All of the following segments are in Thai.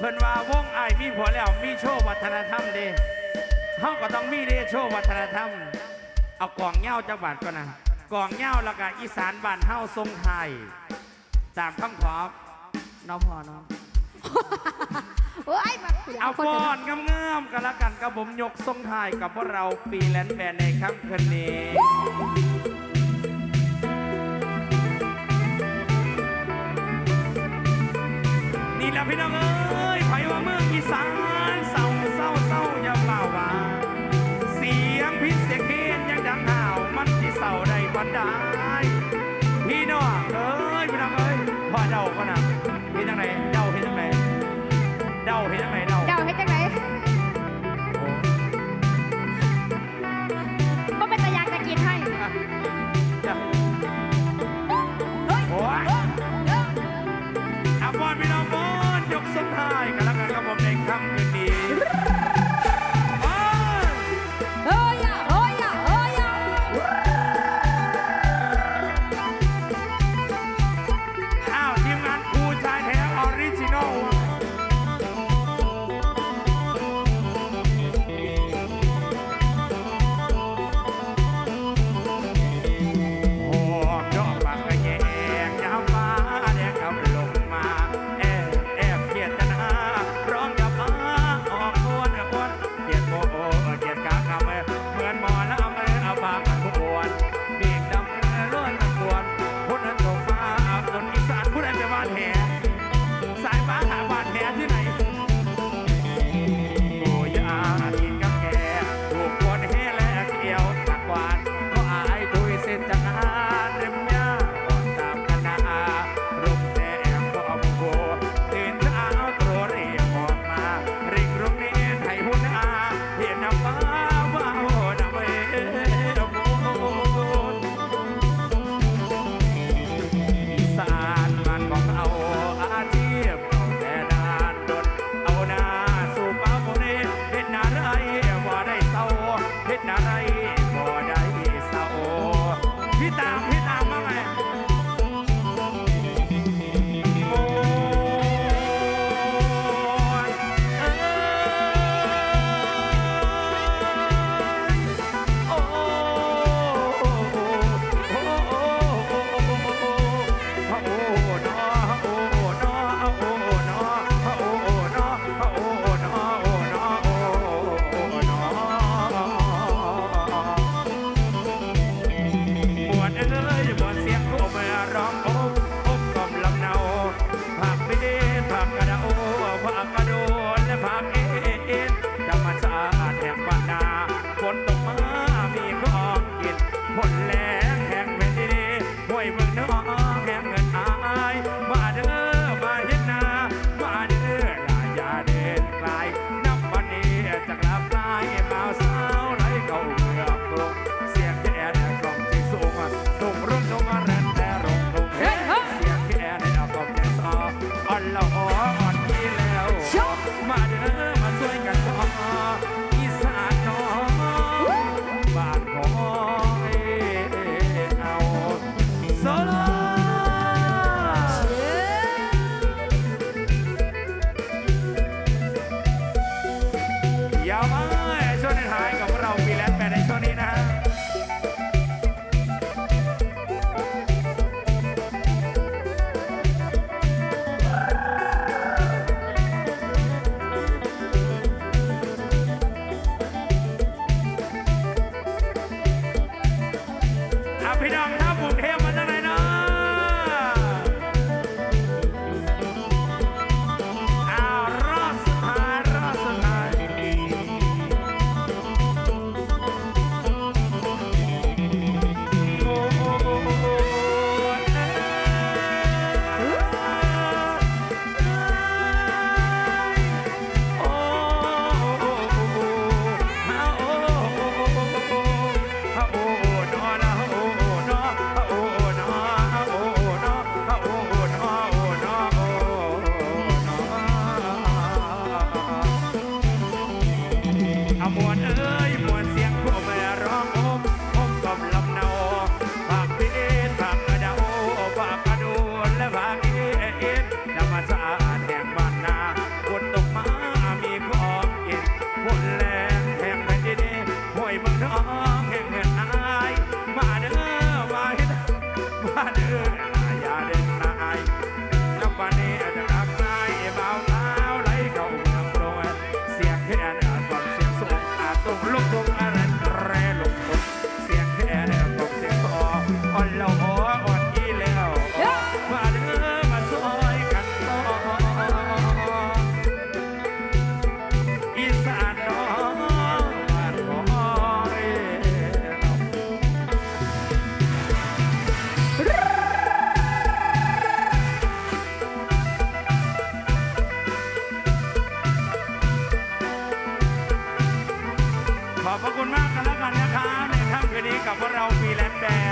เพิ่นว่าวงไอามีผัวแล้วมีโชววัฒนธรรมเด้เฮาก็ต้องมีเด้โชววัฒนธรรม เอากองเหย้าจังหวัดก่อนนะกองเหย้าแล้วก็อีสานบ้านเฮาทรงไทยตามคำขอบน้องพอน้องโอ้ยมาคุยหลัเอาคนก่เดี๋อนนงามกันละกันกับผมยกทรงไทยกับพวกเราปีแลนด์แบนในครับคืนนี้ นี่แหละพี่น้องเอายพี่น้องเอ้ยพี่น้องเอ้ยพอเดาก็นะเห็นจังไหนเดาเห็นจังไหนเดาเห็นจังไหนเดาเห็ดจังไหนบ่เป็นตะยากตะกินให้โอ้ยเอาบอลพี่น้องบอลยกสุดท้ายกัน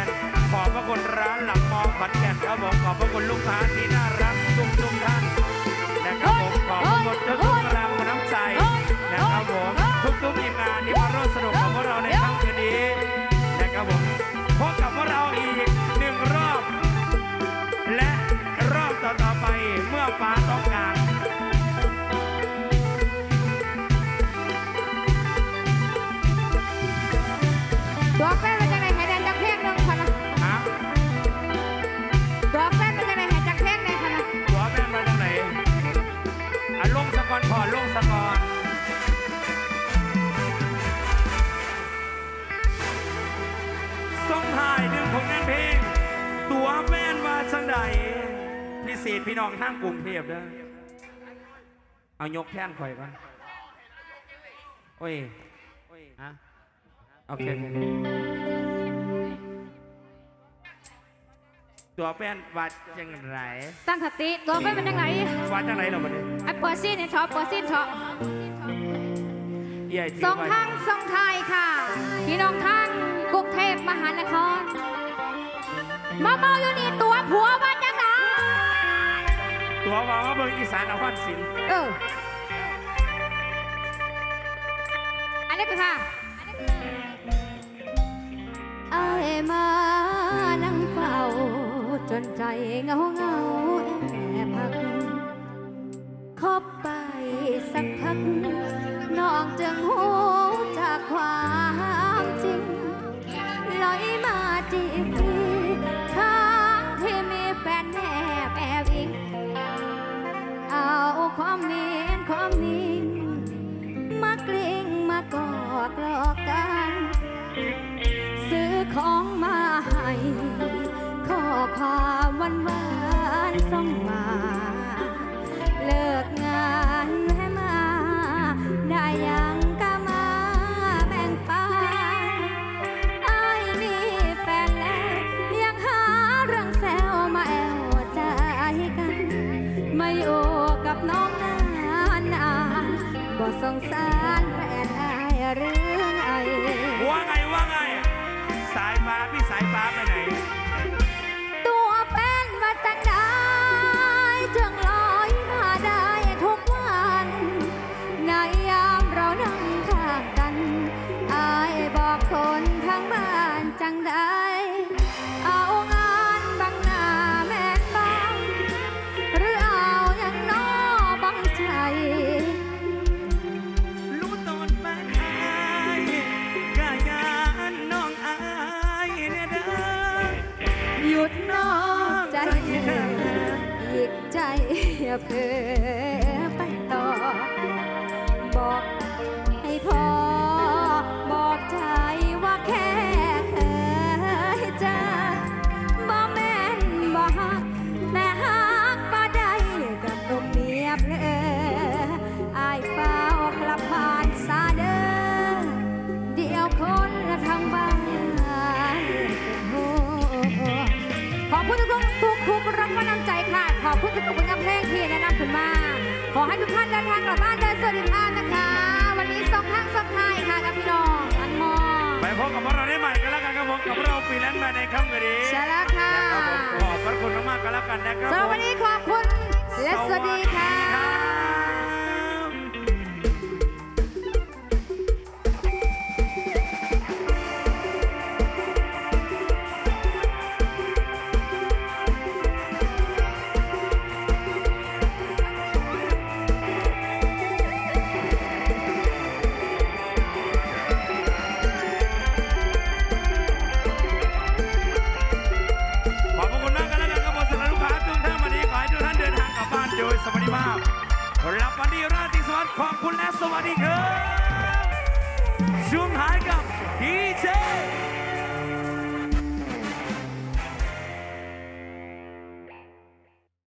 นซ์แบนขอบพระคุณร้านหลังมอขอนแก่นครับผมขอบพระคุณลูกค้าที่น่ารักทุกทุกๆท่านนะครับผมขอบพระคุณทุกทุกกำลังน้ำใจนะครับผมทุกทุกทีมงานที่มาร่วมสนุกกับพวกเราในค่ำคืนนี้นะครับผมพบกับพวกเราอีกหนึ่งรอบ และรอบต่อๆไปเมื่อฟ้า พิเศษพี่น้องทางกรุงเทพเด้อเอายกแท่นข่อยก่อนโอ้ยฮะโอเคโอเคตัวแป้นวัดยังไงตั้งสติตัวแฟนเป็นยังไงวัดจังไรเราบัดนี้ไอ้เปิดซีนไอ้ช็อปเปิดซีนช็อปใหญ่ที่ส่งไว้ทางส่งไทายค่ะ พี่น้องทางกรุงเทพมหานครมาเมาอยู่นี่ตัวผัวว่าจังไง ตัวว่าว่าเบิ่งอีสานเอาพันศิลป์เออ อันนี้คือค่ะ ไอ้ายมานั่งเฝ้า จนใจเงาเงาแอบพักคบไปสัก ส่งมา เลิกงานให้มา ได้ยังก็มาแบ่งปันไอ้มีแฟนแล้ว ยังหาเรื่องแซวมาแอวใจกัน ไม่โอกับน้องนานนานบ่สงสารแฟนอายหรือไงว่าไงว่าไง สายฟ้าพี่สายฟ้าไปไหน อ ขอให้ทุกท่านเดินทางกลับบ้านโดยสวัสดิภาพนะคะ วันนี้ส่งทางส่งท้ายค่ะกับพี่น้องอันมอไปพบกับพวกเราได้ใหม่กันแล้วกันครับผมกับเราฟรีแลนซ์มาในค่ำคืนนี้ใช่แล้วค่ะนะครับผมขอบพระคุณมากๆกันแล้วกันนะครับสำหรับวันนี้ขอบคุณและสวัสดีค่ะ รับวันนี้ราตรีสวัสดิ์ขอบคุณและสวัสดีครับชุวงหายกับดีเจ